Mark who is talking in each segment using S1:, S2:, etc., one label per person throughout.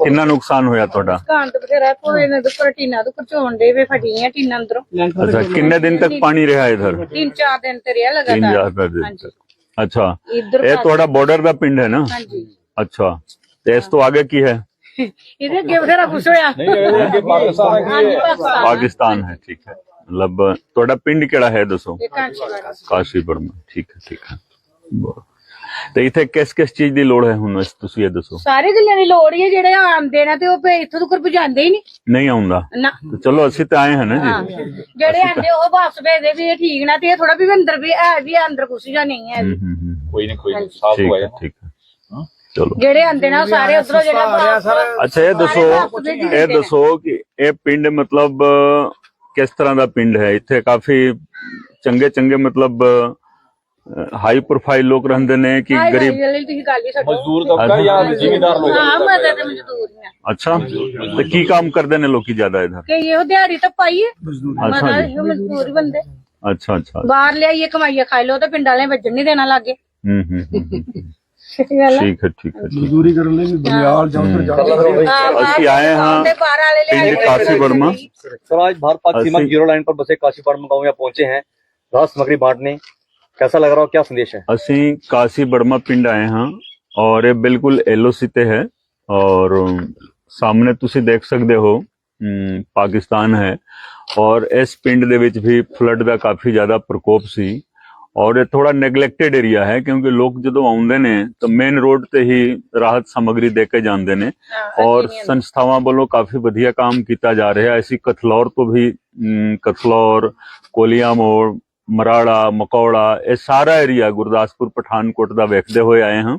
S1: ਕਿੰਨਾ ਨੁਕਸਾਨ ਹੋਇਆ ਤੁਹਾਡਾ
S2: ਦੁਕਾਨ ਤੇ ਬਥੇਰਾ ਕੋਈ ਨਾ ਦੁੱਪਰ ਟੀਨਾ ਦੁੱਪਰ ਝੋਣ ਦੇ ਵੇ ਫਟੀਆਂ ਟੀਨਾਂ ਅੰਦਰੋਂ
S1: अच्छा कितने दिन तक पानी रहा इधर
S2: ਤਿੰਨ ਚਾਰ ਦਿਨ ਤੇ ਰਿਹਾ
S1: तीन
S2: ਲਗਾਤਾਰ
S1: चार दिन
S2: ਹਾਂਜੀ
S1: तक अच्छा
S2: ਇੱਧਰ
S1: ये थोड़ा बॉर्डर का पिंड है ना
S2: ਹਾਂਜੀ
S1: अच्छा तो इस तो आगे की है
S2: ਇਹਦੇ ਅੱਗੇ ਬਥੇਰਾ ਕੁਛ ਹੋਇਆ ਹਾਂਜੀ ਪਾਕਿਸਤਾਨ
S1: पाकिस्तान है ठीक है मतलब थोड़ा पिंड केड़ा है दसो
S2: ਇਹ ਕਾਂਚੀਵਾੜਾ
S1: ਕਾਸ਼ੀ ਬਰਮਾ ਠੀਕ ਹੈ ਠੀਕ ਹੈ ਬਹੁਤ। ਤੇ ਇੱਥੇ ਕਿਸ ਕਿਸ ਚੀਜ਼ ਦੀ ਲੋੜ ਹੈ ਹੁਣ ਇਸ ਤੁਸੀਂ ਇਹ ਦੱਸੋ?
S2: ਸਾਰੇ ਗੱਲਾਂ ਦੀ ਲੋੜ ਹੀ ਹੈ ਜਿਹੜੇ ਆਉਂਦੇ ਨੇ ਤੇ ਉਹ ਇੱਥੋਂ ਤੱਕ ਪਹੁੰਚਾਉਂਦੇ ਹੀ ਨਹੀਂ।
S1: ਨਹੀਂ ਆਉਂਦਾ।
S2: ਨਾ।
S1: ਤੇ ਚਲੋ ਅਸੀਂ ਤਾਂ ਆਏ ਹਾਂ ਨਾ ਜੀ।
S2: ਜਿਹੜੇ ਆਂਦੇ ਉਹ ਵਾਪਸ ਭੇਜਦੇ ਵੀ ਇਹ ਠੀਕ ਨਾ ਤੇ ਇਹ ਥੋੜਾ ਵੀ ਅੰਦਰ ਵੀ ਹੈ ਵੀ ਅੰਦਰ ਕੁਛ ਜਾਂ ਨਹੀਂ ਹੈ।
S3: ਕੋਈ ਨਹੀਂ ਕੋਈ ਸਾਫ਼ ਹੋਇਆ।
S1: ਠੀਕ ਹੈ ਚਲੋ।
S2: ਜਿਹੜੇ ਆਂਦੇ ਨੇ ਉਹ ਸਾਰੇ ਉਧਰੋਂ ਜਿਹੜਾ
S1: ਅੱਛਾ ਇਹ ਦੱਸੋ ਇਹ
S2: ਨੇ।
S1: ਦੱਸੋ ਕਿ ਇਹ ਪਿੰਡ ਮਤਲਬ ਕਿਸ ਤਰ੍ਹਾਂ ਦਾ ਪਿੰਡ ਹੈ? ਇੱਥੇ ਕਾਫੀ ਚੰਗੇ ਚੰਗੇ ਮਤਲਬ ਹਾਈ ਪ੍ਰੋਫਾਈਲ ਲੋਕ ਰਹਿੰਦੇ ਨੇ ਕਿ
S2: ਹਾਏ
S1: ਗਰੀਬ
S2: ਹਾਏ, ਤੁਸੀਂ ਗੱਲ ਹੀ ਛੱਡੋ
S3: ਮਜ਼ਦੂਰ ਤਬਕਾ ਜਾਂ ਜ਼ਿਮੀਦਾਰ ਲੋਕ
S2: ਹਾਂ ਮਦਦ ਤੇ ਮਜ਼ਦੂਰ ਨੇ
S1: ਅੱਛਾ ਤੇ ਕੀ ਕੰਮ ਕਰਦੇ ਨੇ ਲੋਕੀ ਜ਼ਿਆਦਾ ਇਧਰ
S2: ਕਿ ਇਹੋ ਦਿਹਾੜੀ ਤਾਂ ਪਾਈਏ
S1: ਅੱਛਾ
S2: ਮਦਦ
S1: ਜੀ
S2: ਇਹ ਮਜ਼ਦੂਰ ਹੀ ਬੰਦੇ
S1: ਅੱਛਾ ਅੱਛਾ
S2: ਬਾਹਰ ਲਿਆਈਏ ਕਮਾਈਏ ਖਾਈ ਲਓ ਤੇ ਪਿੰਡ ਵਾਲੇ ਵੱਜਣ ਨਹੀਂ ਦੇਣਾ ਲੱਗੇ
S1: ਹੂੰ ਹੂੰ ਹੂੰ, ਹੂੰ।
S2: ਸਹੀ ਗੱਲ ਹੈ
S1: ਠੀਕ ਹੈ ਠੀਕ ਹੈ ਠੀਕ ਹੈ।
S4: ਮਜ਼ਦੂਰੀ ਕਰਨ ਲਈ ਵੀ ਬਲਿਆਲ ਜਾਂ ਉੱਧਰ ਜਾ
S2: ਹਾਂ, ਬਾਹਰ
S1: ਅਸੀਂ ਆਏ ਹਾਂ
S2: ਦੇ ਬਾਹਰ वाले ले
S1: पिंड
S2: आए।
S1: काशी वर्मा
S5: सर आज भारत पाक सीमा
S1: अस्सी-
S5: जीरो लाइन पर बसे काशी पाड़ गांव में पहुंचे हैं राहत सामग्री बांटने कैसा लग रहा हो क्या संदेश है
S1: ਅਸੀਂ ਕਾਸੀ ਬਰਮਾ ਪਿੰਡ ਆਏ ਹਾਂ ਔਰ ਇਹ ਬਿਲਕੁਲ ਐਲਓਸੀ ਤੇ ਹੈ ਔਰ ਸਾਹਮਣੇ ਤੁਸੀਂ ਦੇਖ ਸਕਦੇ ਹੋ ਅਮ, ਪਾਕਿਸਤਾਨ ਹੈ ਔਰ ਇਸ ਪਿੰਡ ਦੇ ਵਿੱਚ ਵੀ ਫਲੱਡ ਦਾ ਕਾਫੀ ਜ਼ਿਆਦਾ ਪ੍ਰਕੋਪ ਸੀ ਔਰ ਇਹ ਥੋੜਾ ਨੈਗਲੈਕਟਡ ਏਰੀਆ ਹੈ ਕਿਉਂਕਿ ਲੋਕ ਜਦੋਂ ਆਉਂਦੇ ਨੇ ਤਾਂ ਮੇਨ ਰੋਡ ਤੇ ਹੀ ਰਾਹਤ ਸਮੱਗਰੀ ਦੇ ਕੇ ਜਾਂਦੇ ਨੇ
S2: ਹਾਂ,
S1: ਔਰ
S2: ਅਸੀਂ ਨਹੀਂ
S1: ਸੰਸਥਾਵਾਂ ਵੱਲੋਂ ਕਾਫੀ ਵਧੀਆ ਕੰਮ ਕੀਤਾ ਜਾ ਰਿਹਾ ਹੈ ਅਸੀਂ ਕਥਲੌਰ ਤੋਂ ਵੀ ਅਮ, ਕਥਲੌਰ ਕੋਲੀਆ ਮੋੜ ਮਰਾੜਾ ਮਕੌੜਾ, ਇਹ ਸਾਰਾ ਏਰੀਆ ਗੁਰਦਾਸਪੁਰ, ਪਠਾਨਕੋਟ ਦਾ ਵੇਖਦੇ ਹੋਏ ਆਏ ਹਾਂ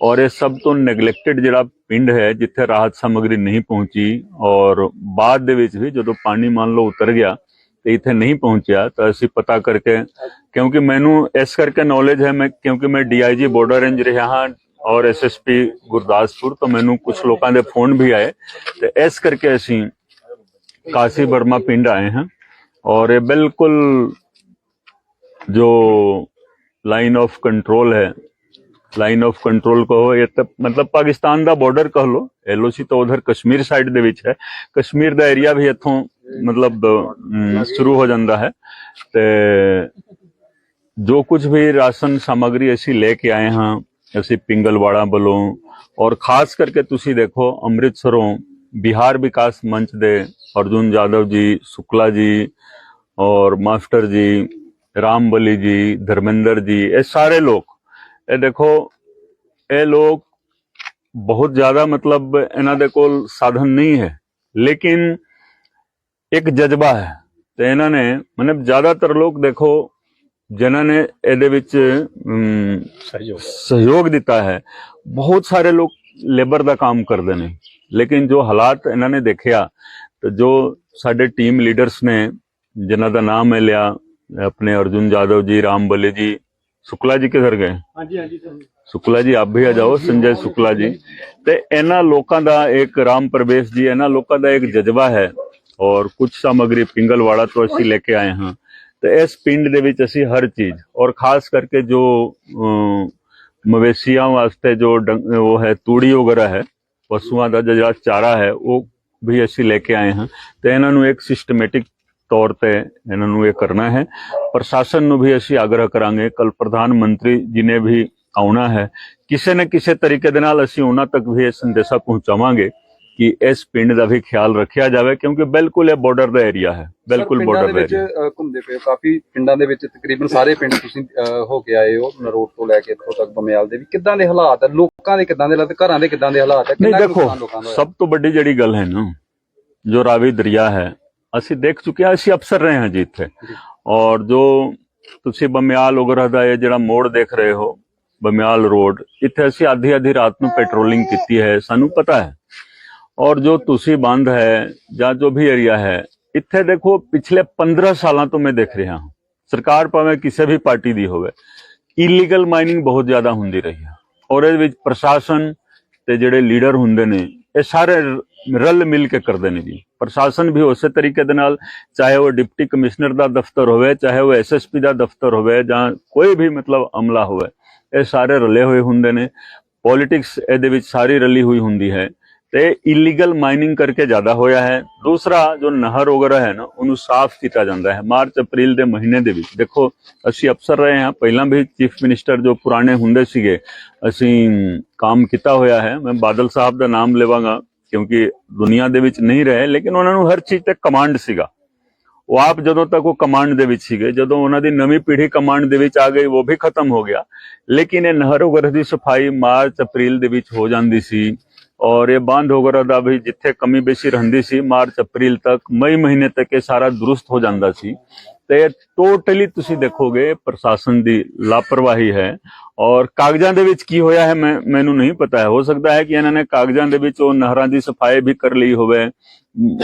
S1: ਔਰ ਇਹ ਸਭ ਤੋਂ ਨੈਗਲੈਕਟਡ ਜਿਹੜਾ ਪਿੰਡ ਹੈ ਜਿੱਥੇ ਰਾਹਤ ਸਮੱਗਰੀ ਨਹੀਂ ਪਹੁੰਚੀ ਔਰ ਬਾਅਦ ਦੇ ਵਿੱਚ ਵੀ ਜਦੋਂ ਪਾਣੀ ਮੰਨ ਲਓ ਉਤਰ ਗਿਆ ਤੇ ਇੱਥੇ ਨਹੀਂ ਪਹੁੰਚਿਆ ਤਾਂ ਅਸੀਂ ਪਤਾ ਕਰਕੇ ਕਿਉਂਕਿ ਮੈਨੂੰ ਇਸ ਕਰਕੇ ਨੌਲੇਜ ਹੈ ਮੈਂ, ਕਿਉਂਕਿ ਮੈਂ ਡੀਆਈਜੀ ਬਾਰਡਰ ਰੇਂਜ ਰਿਹਾ ਹਾਂ ਔਰ ਐਸਐਸਪੀ ਗੁਰਦਾਸਪੁਰ ਤੋਂ ਮੈਨੂੰ ਕੁਝ ਲੋਕਾਂ ਦੇ ਫੋਨ ਵੀ ਆਏ ਤੇ ਇਸ ਕਰਕੇ ਅਸੀਂ ਕਾਸੀ ਬਰਮਾ ਪਿੰਡ ਆਏ ਹਾਂ ਔਰ ਇਹ ਬਿਲਕੁਲ ਜੋ ਲਾਈਨ ਆਫ ਕੰਟਰੋਲ ਹੈ ਲਾਈਨ ਆਫ ਕੰਟਰੋਲ ਕਹੋ ਇਹ ਤਾਂ ਮਤਲਬ ਪਾਕਿਸਤਾਨ ਦਾ ਬਾਰਡਰ ਕਹ ਲੋ ਐਲਓਸੀ ਤਾਂ ਉਧਰ ਕਸ਼ਮੀਰ ਸਾਈਡ ਦੇ ਵਿੱਚ ਹੈ ਕਸ਼ਮੀਰ ਦਾ ਏਰੀਆ ਵੀ ਇੱਥੋਂ ਮਤਲਬ ਸ਼ੁਰੂ ਹੋ ਜਾਂਦਾ ਹੈ ਤੇ ਜੋ ਕੁਝ ਵੀ ਰਾਸ਼ਨ ਸਮੱਗਰੀ ਅਸੀਂ ਲੈ ਕੇ ਆਏ ਹਾਂ ਅਸੀਂ ਪਿੰਗਲਵਾੜਾ ਵੱਲੋਂ ਔਰ ਖਾਸ ਕਰਕੇ ਤੁਸੀਂ ਦੇਖੋ ਅੰਮ੍ਰਿਤਸਰੋਂ ਬਿਹਾਰ ਵਿਕਾਸ ਮੰਚ ਦੇ ਅਰਜੁਨ ਜਾਦਵ ਜੀ ਸ਼ੁਕਲਾ ਜੀ ਔਰ ਮਾਸਟਰ ਜੀ ਰਾਮਬਲੀ ਜੀ ਧਰਮਿੰਦਰ ਜੀ ਇਹ ਸਾਰੇ ਲੋਕ ਇਹ ਦੇਖੋ ਇਹ ਲੋਕ ਬਹੁਤ ਜ਼ਿਆਦਾ ਮਤਲਬ ਇਹਨਾਂ ਦੇ ਕੋਲ ਸਾਧਨ ਨਹੀਂ ਹੈ ਲੇਕਿਨ ਇੱਕ ਜਜ਼ਬਾ ਹੈ ਤੇ ਇਹਨਾਂ ਨੇ ਮਤਲਬ ਜ਼ਿਆਦਾਤਰ ਲੋਕ ਦੇਖੋ ਜਿਨ੍ਹਾਂ ਨੇ ਇਹਦੇ ਵਿੱਚ ਅਮ, ਸਹਿਯੋਗ ਦਿੱਤਾ ਹੈ ਬਹੁਤ ਸਾਰੇ ਲੋਕ ਲੇਬਰ ਦਾ ਕੰਮ ਕਰਦੇ ਨੇ ਲੇਕਿਨ ਜੋ ਹਾਲਾਤ ਇਹਨਾਂ ਨੇ ਦੇਖਿਆ ਤੇ ਜੋ ਸਾਡੇ ਟੀਮ ਲੀਡਰਸ ਨੇ ਜਿਨ੍ਹਾਂ ਦਾ ਨਾਮ ਹੈ ਲਿਆ अपने अर्जुन यादव जी राम बले जी शुक्ला जी किधर गए
S4: ਹਾਂਜੀ ਹਾਂਜੀ
S1: शुक्ला जी आप भी आ जाओ संजय शुक्ला जी ਤੇ ਇਹਨਾਂ ਲੋਕਾਂ ਦਾ ਇੱਕ ਰਾਮ ਪ੍ਰਵੇਸ਼ ਜੀ ਇਹਨਾਂ ਲੋਕਾਂ ਦਾ ਇੱਕ ਜਜ਼ਬਾ ਹੈ ਔਰ ਕੁਝ ਸਮਗਰੀ ਪਿੰਗਲਵਾੜਾ ਤੋਂ ਅਸੀਂ ਲੈ ਕੇ ਆਏ ਹਾਂ ਤੇ ਇਸ ਪਿੰਡ ਦੇ ਵਿੱਚ ਅਸੀਂ ਹਰ ਚੀਜ਼ ਔਰ ਖਾਸ ਕਰਕੇ ਜੋ ਅਮ, ਮਵੇਸ਼ੀਆਂ ਵਾਸਤੇ ਜੋ ਡੰਗ- ਉਹ ਹੈ ਤੂੜੀ ਵਗੈਰਾ ਹੈ ਪਸ਼ੂਆਂ ਦਾ ਜਿਹੜਾ ਚਾਰਾ ਹੈ ਉਹ ਵੀ ਅਸੀਂ ਲੈ ਕੇ ਆਏ ਹਾਂ ਤੇ ਇਹਨਾਂ ਨੂੰ ਇੱਕ ਸਿਸਟਮੈਟਿਕ ਤੌਰ ਤੇ ਇਹਨਾਂ ਨੂੰ ਇਹ ਕਰਨਾ ਹੈ। ਪ੍ਰਸ਼ਾਸਨ ਨੂੰ ਵੀ ਅਸੀਂ ਆਗਰਹ ਕਰਾਂਗੇ। ਕੱਲ ਪ੍ਰਧਾਨ ਮੰਤਰੀ ਜੀ ਨੇ ਵੀ ਆਉਣਾ ਹੈ। ਕਿਸੇ ਨਾ ਕਿਸੇ ਤਰੀਕੇ ਦੇ ਨਾਲ ਅਸੀਂ ਉਹਨਾਂ ਤੱਕ ਵੀ ਇਹ ਸੰਦੇਸ਼ਾ ਪਹੁੰਚਾਵਾਂਗੇ ਕਿ ਇਸ ਪਿੰਡ ਦਾ ਵੀ ਖਿਆਲ ਰੱਖਿਆ ਜਾਵੇ ਕਿਉਂਕਿ ਬਿਲਕੁਲ ਇਹ ਬਾਰਡਰ ਦਾ ਏਰੀਆ ਹੈ। ਬਿਲਕੁਲ ਬਾਰਡਰ
S3: ਦੇ
S1: ਏਰੀਆ
S3: ਘੁੰਮਦੇ ਪਏ ਕਾਫੀ ਪਿੰਡਾਂ ਦੇ ਵਿੱਚ ਤਕਰੀਬਨ ਸਾਰੇ ਪਿੰਡ ਤੁਸੀਂ ਹੋ ਕੇ ਆਏ ਹੋ ਨਰੋਟ ਤੋਂ ਲੈ ਕੇ ਇੱਥੋਂ ਤੱਕ ਬਮਿਆਲ ਦੇ ਵੀ। ਕਿੱਦਾਂ ਦੇ ਹਾਲਾਤ ਹੈ ਲੋਕਾਂ ਦੇ ਕਿੱਦਾਂ ਦੇ ਹਾਲਾਤ? ਘਰਾਂ ਦੇ ਕਿੱਦਾਂ ਦੇ ਹਾਲਾਤ ਹੈ
S1: ਨਹੀਂ ਦੇਖੋ
S3: ਨੁਕਸਾਨ ਲੋਕਾਂ ਦਾ ਹੋਇਆ?
S1: ਸਭ ਤੋਂ ਵੱਡੀ ਜਿਹੜੀ ਗੱਲ ਹੈ ਨਾ ਜੋ ਰਾਵੀ ਦਰਿਆ ਹੈ ਅਸੀਂ ਦੇਖ ਚੁੱਕੇ ਹਾਂ, ਅਸੀਂ ਅਫਸਰ ਰਹੇ ਹਾਂ ਜੀ ਇੱਥੇ। ਔਰ ਜੋ ਤੁਸੀਂ ਬਮਿਆਲ ਉਗਰਾ ਦਾ ਇਹ ਜਿਹੜਾ ਮੋੜ ਦੇਖ ਰਹੇ ਹੋ, ਬਮਿਆਲ ਰੋਡ, ਇੱਥੇ ਅਸੀਂ ਆਧੀ ਆਧੀ ਰਾਤ ਨੂੰ ਪੈਟਰੋਲਿੰਗ ਕੀਤੀ ਹੈ, ਸਾਨੂੰ ਪਤਾ ਹੈ। ਔਰ ਜੋ ਤੁਸੀਂ ਬੰਦ ਹੈ ਜਾਂ ਜੋ ਵੀ ਏਰੀਆ ਹੈ, ਇੱਥੇ ਦੇਖੋ ਪਿਛਲੇ 15 ਸਾਲਾਂ ਤੋਂ ਮੈਂ ਦੇਖ ਰਿਹਾ ਹਾਂ। ਸਰਕਾਰ ਭਾਵੇਂ ਕਿਸੇ ਵੀ ਪਾਰਟੀ ਦੀ ਹੋਵੇ ਇਲੀਗਲ ਮਾਈਨਿੰਗ ਬਹੁਤ ਜ਼ਿਆਦਾ ਹੁੰਦੀ ਰਹੀ ਹੈ। ਔਰ ਇਹਦੇ ਵਿੱਚ ਪ੍ਰਸ਼ਾਸਨ ਤੇ ਜਿਹੜੇ ਲੀਡਰ ਹੁੰਦੇ ਨੇ, ਇਹ ਸਾਰੇ ਰਲ ਮਿਲ ਕੇ ਕਰਦੇ ਨੇ ਜੀ। ਪ੍ਰਸ਼ਾਸਨ ਵੀ ਉਸੇ ਤਰੀਕੇ ਦੇ ਨਾਲ, ਚਾਹੇ ਉਹ ਡਿਪਟੀ ਕਮਿਸ਼ਨਰ ਦਾ ਦਫ਼ਤਰ ਹੋਵੇ, ਚਾਹੇ ਉਹ ਐਸਐਸਪੀ ਦਾ ਦਫ਼ਤਰ ਹੋਵੇ ਜਾਂ ਕੋਈ ਵੀ ਮਤਲਬ ਅਮਲਾ ਹੋਵੇ, ਇਹ ਸਾਰੇ ਰਲੇ ਹੋਏ ਹੁੰਦੇ ਨੇ। ਪੋਲਿਟਿਕਸ ਇਹਦੇ ਵਿੱਚ ਸਾਰੀ ਰਲੀ ਹੋਈ ਹੁੰਦੀ ਹੈ ਤੇ ਇਲੀਗਲ ਮਾਈਨਿੰਗ ਕਰਕੇ ਜ਼ਿਆਦਾ ਹੋਇਆ ਹੈ। ਦੂਸਰਾ ਜੋ ਨਹਿਰ ਵਗੈਰਾ ਹੈ ਨਾ, ਉਹਨੂੰ ਸਾਫ਼ ਕੀਤਾ ਜਾਂਦਾ ਹੈ। ਮਾਰਚ, ਅਪ੍ਰੈਲ ਦੇ ਮਹੀਨੇ ਦੇ ਵਿੱਚ। ਦੇਖੋ, ਅਸੀਂ ਅਫਸਰ ਰਹੇ ਹਾਂ। ਪਹਿਲਾਂ ਵੀ ਚੀਫ ਮਿਨਿਸਟਰ ਜੋ ਪੁਰਾਣੇ ਹੁੰਦੇ ਸੀਗੇ, ਅਸੀਂ ਕੰਮ ਕੀਤਾ ਹੋਇਆ ਹੈ। ਮੈਂ ਬਾਦਲ ਸਾਹਿਬ ਦਾ ਨਾਮ ਲਵਾਂਗਾ। ਕਿਉਂਕਿ ਦੁਨੀਆ ਦੇ ਵਿੱਚ ਨਹੀਂ ਰਹੇ, ਲੇਕਿਨ ਉਹਨਾਂ ਨੂੰ ਹਰ ਚੀਜ਼ ਤੇ ਕਮਾਂਡ ਸੀਗਾ। ਉਹ ਆਪ ਜਦੋਂ ਤੱਕ ਉਹ ਕਮਾਂਡ ਦੇ ਵਿੱਚ ਸੀਗੇ ਜਦੋਂ ਉਹਨਾਂ ਦੀ ਨਵੀਂ ਪੀੜ੍ਹੀ ਕਮਾਂਡ ਦੇ ਵਿੱਚ ਆ ਗਈ, ਉਹ ਵੀ ਖਤਮ ਹੋ ਗਿਆ। ਲੇਕਿਨ ਇਹ ਨਹਿਰ ਵਗੈਰਾ ਦੀ ਸਫ਼ਾਈ ਮਾਰਚ, ਅਪ੍ਰੈਲ ਦੇ ਵਿੱਚ ਹੋ ਜਾਂਦੀ ਸੀ ਔਰ ਇਹ ਬੰਦ ਵਗੈਰਾ ਦਾ ਵੀ ਜਿੱਥੇ ਕਮੀ ਬੇਸੀ ਰਹਿੰਦੀ ਸੀ, ਮਾਰਚ, ਅਪ੍ਰੈਲ ਤੱਕ, ਮਈ ਮਹੀਨੇ ਤੱਕ ਇਹ ਸਾਰਾ ਦਰੁਸਤ ਹੋ ਜਾਂਦਾ ਸੀ। ਤੇ ਟੋਟਲੀ ਤੁਸੀਂ ਦੇਖੋਗੇ ਪ੍ਰਸ਼ਾਸਨ ਦੀ ਲਾਪਰਵਾਹੀ ਹੈ। ਔਰ ਕਾਗਜ਼ਾਂ ਦੇ ਵਿੱਚ ਕੀ ਹੋਇਆ ਹੈ ਮੈਂ ਮੈਨੂੰ ਨਹੀਂ ਪਤਾ ਹੈ। ਹੋ ਸਕਦਾ ਹੈ ਕਿ ਇਹਨਾਂ ਨੇ ਕਾਗਜ਼ਾਂ ਦੇ ਵਿੱਚ ਉਹ ਨਹਿਰਾਂ ਦੀ ਸਫ਼ਾਈ ਵੀ ਕਰ ਲਈ ਹੋਵੇ,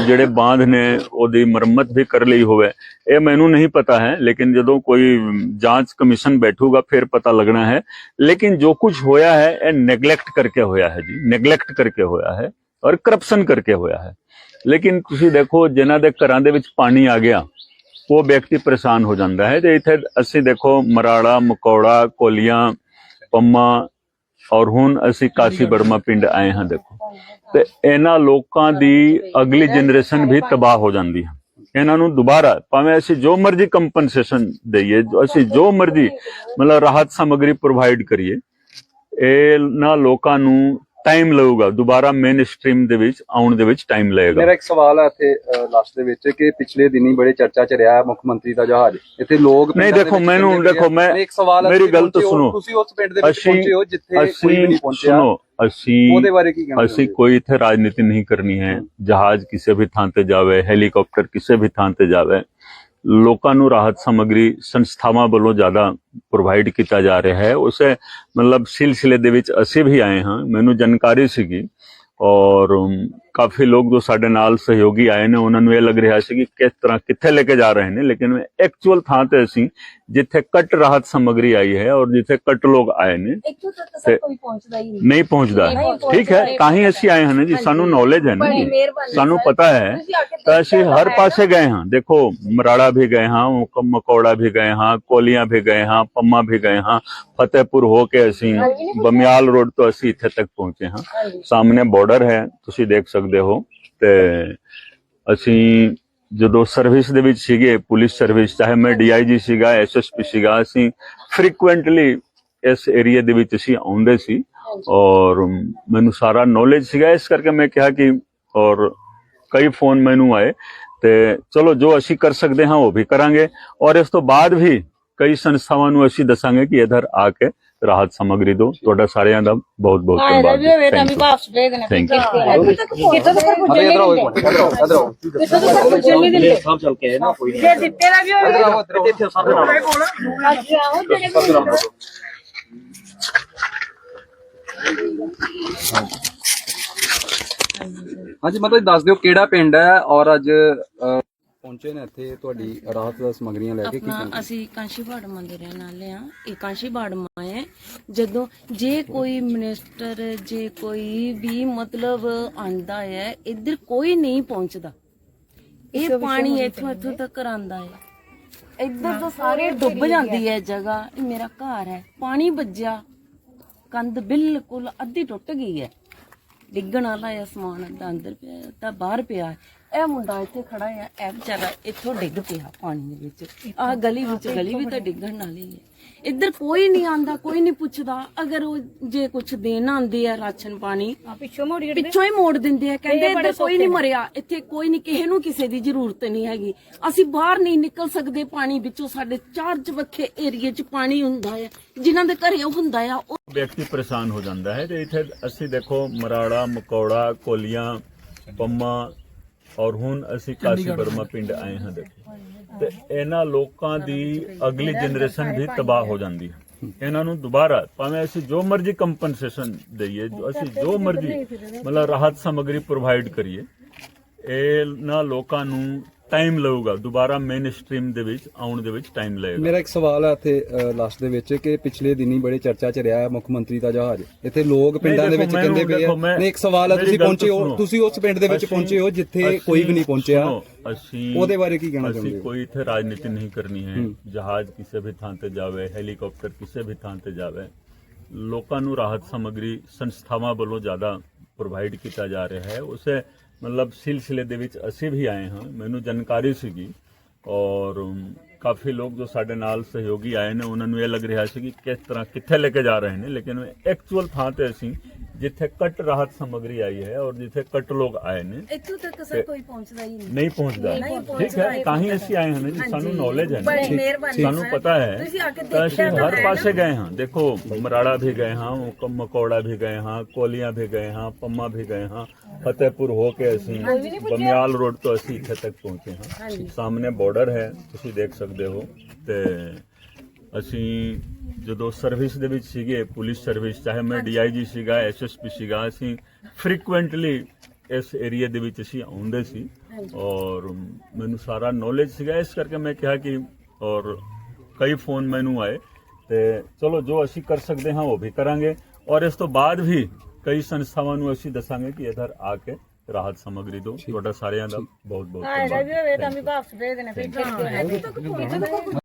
S1: ਜਿਹੜੇ ਬਾਂਧ ਨੇ ਉਹਦੀ ਮੁਰੰਮਤ ਵੀ ਕਰ ਲਈ ਹੋਵੇ। ਇਹ ਮੈਨੂੰ ਨਹੀਂ ਪਤਾ ਹੈ, ਲੇਕਿਨ ਜਦੋਂ ਕੋਈ ਜਾਂਚ ਕਮਿਸ਼ਨ ਬੈਠੂਗਾ, ਫਿਰ ਪਤਾ ਲੱਗਣਾ ਹੈ। ਲੇਕਿਨ ਜੋ ਕੁਝ ਹੋਇਆ ਹੈ, ਇਹ ਨੈਗਲੈਕਟ ਕਰਕੇ ਹੋਇਆ ਹੈ ਜੀ। ਨੈਗਲੈਕਟ ਕਰਕੇ ਹੋਇਆ ਹੈ ਔਰ ਕਰਪਸ਼ਨ ਕਰਕੇ ਹੋਇਆ ਹੈ। ਲੇਕਿਨ ਤੁਸੀਂ ਦੇਖੋ, ਜਿਨ੍ਹਾਂ ਦੇ ਘਰਾਂ ਦੇ ਵਿੱਚ ਪਾਣੀ ਆ ਗਿਆ ਉਹ ਵਿਅਕਤੀ ਪਰੇਸ਼ਾਨ ਹੋ ਜਾਂਦਾ ਹੈ ਤੇ ਇੱਥੇ ਅਸੀਂ ਦੇਖੋ ਮਰਾੜਾ, ਮਕੌੜਾ, ਕੋਲੀਆਂ, ਪੰਮਾ ਔਰ ਹੁਣ ਅਸੀਂ ਕਾਸੀ ਬਰਮਾ ਪਿੰਡ ਆਏ ਹਾਂ ਦੇਖੋ। ਤੇ ਇਹਨਾਂ ਲੋਕਾਂ ਦੀ ਅਗਲੀ ਜਨਰੇਸ਼ਨ ਵੀ ਤਬਾਹ ਹੋ ਜਾਂਦੀ ਹੈ। ਇਹਨਾਂ ਨੂੰ ਦੁਬਾਰਾ ਭਾਵੇਂ ਅਸੀਂ ਜੋ ਮਰਜ਼ੀ ਕੰਪਨਸੇਸ਼ਨ ਦਈਏ ਅਸੀਂ ਜੋ ਮਰਜ਼ੀ ਮਤਲਬ ਰਾਹਤ ਸਮਗਰੀ ਪ੍ਰੋਵਾਈਡ ਕਰੀਏ ਇਹ ਨਾ ਲੋਕਾਂ ਨੂੰ ਟਾਈਮ ਲਊਗਾ ਦੁਬਾਰਾ ਮੇਨ ਸਟ੍ਰੀਮ ਦੇ ਵਿੱਚ ਆਉਣ ਦੇ ਵਿੱਚ ਟਾਈਮ ਲਏਗਾ।
S3: ਮੇਰਾ ਇੱਕ ਸਵਾਲ ਹੈ ਇੱਥੇ ਲਾਸਟ ਦੇ ਵਿੱਚ ਕਿ ਪਿਛਲੇ ਦਿਨੀ ਬੜੇ ਚਰਚਾ ਚ ਰਿਹਾ ਮੁੱਖ ਮੰਤਰੀ ਦਾ ਜਹਾਜ਼। ਇੱਥੇ ਲੋਕ
S1: ਨਹੀਂ, ਦੇਖੋ, ਮੈਨੂੰ ਦੇਖੋ, ਮੈਂ-
S3: ਇੱਕ ਸਵਾਲ ਹੈ
S1: ਮੇਰੀ ਗੱਲ ਤਾਂ ਸੁਣੋ।
S3: ਤੁਸੀਂ ਉਸ ਪਿੰਡ ਦੇ ਵਿੱਚ ਪਹੁੰਚੇ ਹੋ ਜਿੱਥੇ ਕੋਈ ਵੀ ਨਹੀਂ ਪਹੁੰਚਿਆ।
S1: ਸੁਣੋ ਅਸੀਂ
S3: ਉਹਦੇ ਬਾਰੇ ਕੀ ਕਹਿਣਾ
S1: ਅਸੀਂ? ਕੋਈ ਇੱਥੇ ਰਾਜਨੀਤੀ ਨਹੀਂ ਕਰਨੀ ਹੈ। ਜਹਾਜ਼ ਕਿਸੇ ਵੀ ਥਾਂ ਤੇ ਜਾਵੇ ਹੈਲੀਕਾਪਟਰ ਕਿਸੇ ਵੀ ਥਾਂ ਤੇ ਜਾਵੇ ਲੋਕਾਂ ਨੂੰ ਰਾਹਤ ਸਮਗਰੀ ਸੰਸਥਾਵਾਂ ਵੱਲੋਂ ਜ਼ਿਆਦਾ ਪ੍ਰੋਵਾਈਡ ਕੀਤਾ ਜਾ ਰਿਹਾ ਹੈ। ਉਸੇ ਮਤਲਬ ਸਿਲਸਿਲੇ ਦੇ ਵਿੱਚ ਅਸੀਂ ਵੀ ਆਏ ਹਾਂ। ਮੈਨੂੰ ਜਾਣਕਾਰੀ ਸੀਗੀ ਔਰ ਕਾਫੀ ਲੋਕ ਜੋ ਸਾਡੇ ਨਾਲ ਸਹਿਯੋਗੀ ਆਏ ਨੇ ਉਹਨਾਂ ਨੂੰ ਇਹ ਲੱਗ ਰਿਹਾ ਸੀ ਕਿ ਕਿਸ ਤਰ੍ਹਾਂ ਕਿੱਥੇ ਲੈ ਕੇ ਜਾ ਰਹੇ ਨੇ ਲੇਕਿਨ ਐਕਚੁਅਲ ਥਾਂ ਤੇ ਅਸੀਂ ਜਿੱਥੇ ਕੱਟ ਰਾਹਤ ਸਮਗਰੀ ਆਈ ਹੈ ਔਰ ਜਿੱਥੇ ਕੱਟ ਲੋਕ ਆਏ ਨੇ
S2: ਇੱਥੋਂ ਤੱਕ
S1: ਤੇ-
S2: ਸਰ ਕੋਈ ਪਹੁੰਚਦਾ ਹੀ ਨਹੀਂ
S1: ਨਹੀਂ ਪਹੁੰਚਦਾ
S2: ਨਹੀਂ ਪਹੁੰਚਦਾ।
S1: ਠੀਕ ਹੈ ਤਾਂ ਹੀ ਅਸੀਂ ਆਏ ਹਾਂ ਨਾ ਜੀ ਸਾਨੂੰ ਨੌਲੇਜ ਹੈ ਨਾ
S2: ਬੜੀ
S1: ਜੀ
S2: ਮਿਹਰਬਾਨੀ
S1: ਸਾਨੂੰ
S2: ਸਰ।
S1: ਪਤਾ ਹੈ
S2: ਤੁਸੀਂ ਆ ਕੇ
S1: ਤਾਂ ਅਸੀਂ
S2: ਦੇਖਿਆ
S1: ਹਰ
S2: ਹੈ।
S1: ਪਾਸੇ ਗਏ ਹਾਂ ਦੇਖੋ ਮਰਾੜਾ ਵੀ ਗਏ ਹਾਂ ਮੁਕ- ਮਕੌੜਾ ਵੀ ਗਏ ਹਾਂ ਕੋਲੀਆਂ ਵੀ ਗਏ ਹਾਂ ਪੰਮਾ ਵੀ ਗਏ ਹਾਂ ਫਤਿਹਪੁਰ ਹੋ ਕੇ ਅਸੀਂ ਬਮਿਆਲ ਰੋਡ ਤੋਂ ਅਸੀਂ ਇੱਥੇ ਤੱਕ ਪਹੁੰਚੇ ਹਾਂ
S2: ਹਾਂਜੀ।
S1: ਸਾਹਮਣੇ ਬਾਰਡਰ ਹੈ ਤੁਸੀਂ ਦੇਖ ਸਕਦੇ ਹੋ। ਤੇ ਅਸੀਂ ਜਦੋਂ ਸਰਵਿਸ ਦੇ ਵਿੱਚ ਸੀਗੇ ਪੁਲਿਸ ਸਰਵਿਸ ਚਾਹੇ ਮੈਂ ਡੀਆਈਜੀ ਸੀਗਾ ਐਸਐਸਪੀ ਸੀਗਾ ਅਸੀਂ ਫ੍ਰੀਕੁਐਂਟਲੀ ਇਸ ਏਰੀਆ ਦੇ ਵਿੱਚ ਅਸੀਂ ਆਉਂਦੇ ਸੀ। ਔਰ ਮੈਨੂੰ ਸਾਰਾ ਨੌਲੇਜ ਸੀਗਾ। ਇਸ ਕਰਕੇ ਮੈਂ ਕਿਹਾ ਕਿ ਔਰ ਕਈ ਫੋਨ ਮੈਨੂੰ ਆਏ। ਤੇ ਚਲੋ ਜੋ ਅਸੀਂ ਕਰ ਸਕਦੇ ਹਾਂ ਉਹ ਵੀ ਕਰਾਂਗੇ। ਔਰ ਇਸ ਤੋਂ ਬਾਅਦ ਵੀ ਕਈ ਸੰਸਥਾਵਾਂ ਨੂੰ ਅਸੀਂ ਦੱਸਾਂਗੇ ਕਿ ਇਧਰ ਆ ਕੇ
S2: राहत सामग्री दो
S5: तो सारे का
S2: बहुत बहुत
S3: हाँ जी मतलब दस दौ के पिंड है और अज ਪਹੁੰਚੇ ਨੇ ਇੱਥੇ ਤੁਹਾਡੀ ਰਾਹਤ ਦਾ ਸਮਗਰੀਆਂ ਲੈ ਕੇ ਕੀ
S6: ਆਪਣਾ ਅਸੀਂ ਕਾਂਸ਼ੀ ਬਾੜਮਾ ਦੇ ਰਹਿਣ ਵਾਲੇ ਆ ਇਹ ਕਾਂਸ਼ੀ ਬਾੜਮਾ ਹੈ। ਜਦੋਂ ਜੇ ਕੋਈ ਮਿਨਿਸਟਰ ਜੇ ਕੋਈ ਵੀ ਮਤਲਬ ਆਂਦਾ ਹੈ ਇੱਧਰ ਕੋਈ ਨਹੀਂ ਪਹੁੰਚਦਾ। ਇਹ ਪਾਣੀ ਇੱਥੋਂ ਇੱਥੋਂ ਤੱਕ ਆਂਦਾ ਹੈ। ਇੱਧਰ ਤਾਂ ਸਾਰੇ ਡੁੱਬ ਜਾਂਦੀ ਹੈ ਜਗ੍ਹਾ। ਇਹ ਮੇਰਾ ਘਰ ਹੈ। ਪਾਣੀ ਵੱਜਿਆ। ਕੰਧ ਬਿਲਕੁਲ ਅੱਧੀ ਟੁੱਟ ਗਈ ਹੈ। ਡਿੱਗਣ ਵਾਲਾ ਹੈ ਸਮਾਨ ਅੰਦਰ ਪਿਆ ਅੱਧਾ ਬਾਹਰ ਪਿਆ। ਇਹ ਮੁੰਡਾ ਇੱਥੇ ਖੜਾ ਹੈ ਇਹ ਵਿਚਾਰਾ ਇੱਥੋਂ ਡਿੱਗ ਪਿਆ ਪਾਣੀ ਦੇ ਵਿੱਚ। ਆਹ ਗਲੀ ਵਿੱਚ ਗਲੀ ਵੀ ਤਾਂ ਡਿੱਗਣ ਵਾਲੀ ਹੈ। ਇੱਧਰ ਕੋਈ ਨਹੀਂ ਆਂਦਾ ਕੋਈ ਨਹੀਂ ਪੁੱਛਦਾ। ਅਗਰ ਉਹ ਜੇ ਕੁਝ ਦੇਣ ਆਂਦੇ ਆ ਰਾਸ਼ਨ ਪਾਣੀ
S2: ਪਿੱਛੋਂ ਮੋੜੀ
S6: ਪਿੱਛੋਂ ਹੀ ਮੋੜ ਦਿੰਦੇ ਆ। ਕਹਿੰਦੇ ਇੱਧਰ ਕੋਈ ਨਹੀਂ ਮਰਿਆ ਇੱਥੇ ਕੋਈ ਨਹੀਂ ਕਿਸੇ ਨੂੰ ਕਿਸੇ ਦੀ ਜ਼ਰੂਰਤ ਨਹੀਂ ਹੈਗੀ। ਅਸੀਂ ਬਾਹਰ ਨਹੀਂ ਨਿਕਲ ਸਕਦੇ ਪਾਣੀ ਵਿੱਚੋਂ ਸਾਡੇ ਚਾਰ ਚਵੱਖੇ ਏਰੀਏ 'ਚ ਪਾਣੀ ਹੁੰਦਾ ਹੈ ਜਿਨ੍ਹਾਂ ਦੇ ਘਰੇ ਉਹ ਹੁੰਦਾ ਆ ਉਹ
S1: ਵਿਅਕਤੀ ਪਰੇਸ਼ਾਨ ਹੋ ਜਾਂਦਾ ਹੈ ਤੇ ਇੱਥੇ ਅਸੀਂ ਦੇਖੋ ਮਰਾੜਾ ਮਕੌੜਾ ਕੋਲੀਆਂ ਪੰਮਾ ਔਰ ਹੁਣ ਅਸੀਂ ਕਾਸੀ ਬਰਮਾ ਪਿੰਡ ਆਏ ਹਾਂ ਦੇਖੋ। ਤੇ ਇਹਨਾਂ ਲੋਕਾਂ ਦੀ ਅਗਲੀ ਜਨਰੇਸ਼ਨ ਵੀ ਤਬਾਹ ਹੋ ਜਾਂਦੀ ਹੈ। ਇਹਨਾਂ ਨੂੰ ਦੁਬਾਰਾ ਭਾਵੇਂ ਅਸੀਂ ਜੋ ਮਰਜ਼ੀ ਕੰਪਨਸੇਸ਼ਨ ਦਈਏ ਜੋ ਅਸੀਂ ਜੋ ਮਰਜ਼ੀ ਮਤਲਬ ਰਾਹਤ ਸਮਗਰੀ ਪ੍ਰੋਵਾਈਡ ਕਰੀਏ ਇਹ ਨਾ ਲੋਕਾਂ ਨੂੰ ਟਾਈਮ ਲਊਗਾ। ਦੁਬਾਰਾ ਮੇਨ ਸਟ੍ਰੀਮ ਦੇ ਵਿੱਚ ਆਉਣ ਦੇ ਵਿੱਚ ਟਾਈਮ ਲਏਗਾ।
S3: ਮੇਰਾ ਇੱਕ ਸਵਾਲ ਹੈ ਇੱਥੇ ਲਾਸਟ ਦੇ ਵਿੱਚ ਕਿ ਪਿਛਲੇ ਦਿਨੀ ਬੜੇ ਚਰਚਾ ਚ ਰਿਹਾ ਹੈ ਮੁੱਖ ਮੰਤਰੀ ਦਾ ਜਹਾਜ਼। ਇੱਥੇ ਲੋਕ ਪਿੰਡਾਂ ਦੇ ਵਿੱਚ ਕਹਿੰਦੇ ਪਏ ਆ। ਨਹੀਂ ਇੱਕ ਸਵਾਲ ਹੈ ਤੁਸੀਂ ਪਹੁੰਚੇ ਹੋ। ਤੁਸੀਂ ਉਸ ਪਿੰਡ ਦੇ ਵਿੱਚ
S1: ਅਸੀਂ-
S3: ਪਹੁੰਚੇ ਹੋ ਜਿੱਥੇ
S1: ਅਸੀਂ-
S3: ਕੋਈ ਵੀ ਨਹੀਂ ਪਹੁੰਚਿਆ।
S1: ਅਸੀਂ
S3: ਉਹਦੇ ਬਾਰੇ ਕੀ ਕਹਿਣਾ
S1: ਅਸੀਂ
S3: ਚਾਹੁੰਦੇ ਹੋ?
S1: ਕੋਈ ਇੱਥੇ ਰਾਜਨੀਤੀ ਨਹੀਂ ਕਰਨੀ ਹੈ। ਜਹਾਜ਼ ਕਿਸੇ ਵੀ ਥਾਂ ਤੇ ਜਾਵੇ ਹੈਲੀਕਾਪਟਰ ਕਿਸੇ ਵੀ ਥਾਂ ਤੇ ਜਾਵੇ ਲੋਕਾਂ ਨੂੰ ਰਾਹਤ ਸਮਗਰੀ ਸੰਸਥਾਵਾਂ ਵੱਲੋਂ ਜ਼ਿਆਦਾ ਪ੍ਰੋਵਾਈਡ ਕੀਤਾ ਜਾ ਰਿਹਾ ਹੈ। ਉਸੇ ਮਤਲਬ ਸਿਲਸਿਲੇ ਦੇ ਵਿੱਚ ਅਸੀਂ ਵੀ ਆਏ ਹਾਂ। ਮੈਨੂੰ ਜਾਣਕਾਰੀ ਸੀਗੀ ਔਰ ਕਾਫੀ ਲੋਕ ਜੋ ਸਾਡੇ ਨਾਲ ਸਹਿਯੋਗੀ ਆਏ ਨੇ ਉਹਨਾਂ ਨੂੰ ਇਹ ਲੱਗ ਰਿਹਾ ਸੀ ਕਿ ਕਿਸ ਤਰ੍ਹਾਂ ਕਿੱਥੇ ਲੈ ਕੇ ਜਾ ਰਹੇ ਨੇ ਲੇਕਿਨ ਐਕਚੁਅਲ ਥਾਂ ਤੇ ਅਸੀਂ ਜਿੱਥੇ ਕੱਟ ਰਾਹਤ ਸਮੱਗਰੀ ਆਈ ਹੈ ਔਰ ਜਿੱਥੇ ਕੱਟ ਲੋਕ ਆਏ ਨੇ
S6: ਇੱਥੋਂ ਤੱਕ ਸਰ ਕੋਈ ਪਹੁੰਚਦਾ ਹੀ ਨਹੀਂ
S1: ਨਹੀਂ ਪਹੁੰਚਦਾ ਠੀਕ ਹੈ ਤਾਂ ਹੀ ਅਸੀਂ ਆਏ ਹਾਂ ਨਾ ਜੀ ਸਾਨੂੰ ਨੌਲੇਜ ਹੈ ਨਾ
S6: ਬੜੀ ਮਿਹਰਬਾਨੀ
S1: ਸਾਨੂੰ
S6: ਸਰ।
S1: ਪਤਾ ਹੈ
S6: ਤੁਸੀਂ ਆ ਕੇ
S1: ਤਾਂ ਅਸੀਂ
S6: ਦੇਖਿਆ ਤਾਂ
S1: ਹਰ
S6: ਹੈ
S1: ਪਾਸੇ ਗਏ ਹਾਂ ਦੇਖੋ ਮਰਾੜਾ ਵੀ ਗਏ ਹਾਂ ਮੁਕ- ਮਕੌੜਾ ਵੀ ਗਏ ਹਾਂ ਕੋਲੀਆਂ ਵੀ ਗਏ ਹਾਂ ਪੰਮਾ ਵੀ ਗਏ ਹਾਂ ਫਤਿਹਪੁਰ ਹੋ ਕੇ ਅਸੀਂ ਬਮਿਆਲ ਰੋਡ ਤੋਂ ਅਸੀਂ ਇੱਥੇ ਤੱਕ ਪਹੁੰਚੇ ਹਾਂ ਸਾਹਮਣੇ ਬਾਰਡਰ ਹੈ ਤੁਸੀਂ ਦੇਖ ਸਕਦੇ ਹੋ। ਤੇ ਅਸੀਂ ਜਦੋਂ ਸਰਵਿਸ ਦੇ ਵਿੱਚ ਸੀਗੇ ਪੁਲਿਸ ਸਰਵਿਸ ਚਾਹੇ ਮੈਂ ਡੀਆਈਜੀ ਸੀਗਾ ਐਸਐਸਪੀ ਸੀਗਾ ਅਸੀਂ ਫ੍ਰੀਕੁਐਂਟਲੀ ਇਸ ਏਰੀਆ ਦੇ ਵਿੱਚ ਅਸੀਂ ਆਉਂਦੇ ਸੀ। ਔਰ ਮੈਨੂੰ ਸਾਰਾ ਨੌਲੇਜ ਸੀਗਾ। ਇਸ ਕਰਕੇ ਮੈਂ ਕਿਹਾ ਕਿ ਔਰ ਕਈ ਫੋਨ ਮੈਨੂੰ ਆਏ। ਤੇ ਚਲੋ ਜੋ ਅਸੀਂ ਕਰ ਸਕਦੇ ਹਾਂ ਉਹ ਵੀ ਕਰਾਂਗੇ। ਔਰ ਇਸ ਤੋਂ ਬਾਅਦ ਵੀ ਕਈ ਸੰਸਥਾਵਾਂ ਨੂੰ ਅਸੀਂ ਦੱਸਾਂਗੇ ਕਿ ਇਧਰ ਆ ਕੇ ਰਾਹਤ ਸਮੱਗਰੀ ਦਿਓ ਤੁਹਾਡਾ ਸਾਰਿਆਂ ਦਾ ਬਹੁਤ ਬਹੁਤ ਧੰਨਵਾਦ।